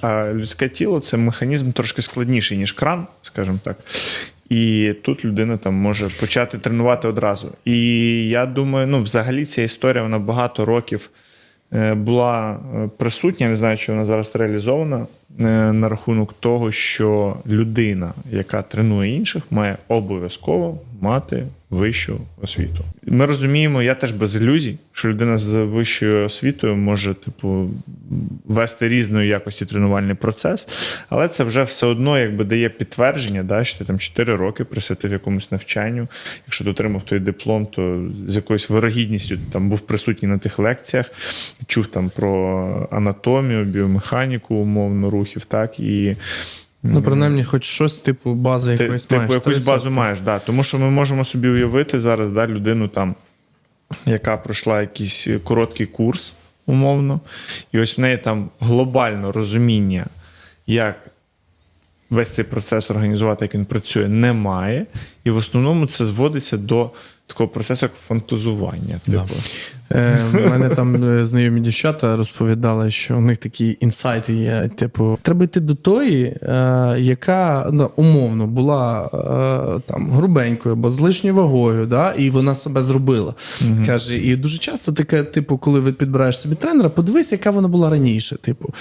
А людське тіло це механізм трошки складніший, ніж кран, скажімо так. І тут людина там може почати тренувати одразу. І я думаю, ну, взагалі ця історія вона багато років е, була е, присутня. Не знаю, чи вона зараз реалізована е, на рахунок того, що людина, яка тренує інших, має обов'язково мати вищу освіту. Ми розуміємо, я теж без ілюзій, що людина з вищою освітою може, типу, вести різної якості тренувальний процес, але це вже все одно якби дає підтвердження, да, що ти там 4 роки присвятив якомусь навчанню. Якщо ти отримав той диплом, то з якоюсь вирогідністю там був присутній на тих лекціях, чув там про анатомію, біомеханіку, умовно, рухів, так і. Ну, принаймні, хоч щось типу бази Ти, якоїсь типу, маєш. якусь 100%. базу маєш, да. Тому що ми можемо собі уявити зараз да, людину, там, яка пройшла якийсь короткий курс, умовно, і ось в неї там глобально розуміння, як весь цей процес організувати, як він працює, немає. І в основному це зводиться до такого процесу, як фантазування. Типу. Е, У мене там е, знайомі дівчата розповідали, що у них такі інсайти є. Типу, треба йти до тої, е, яка ну, умовно була е, там грубенькою або з лишньою вагою, да, і вона себе зробила. Каже, і дуже часто таке, типу, коли ви підбираєш собі тренера, подивись, яка вона була раніше. Типу,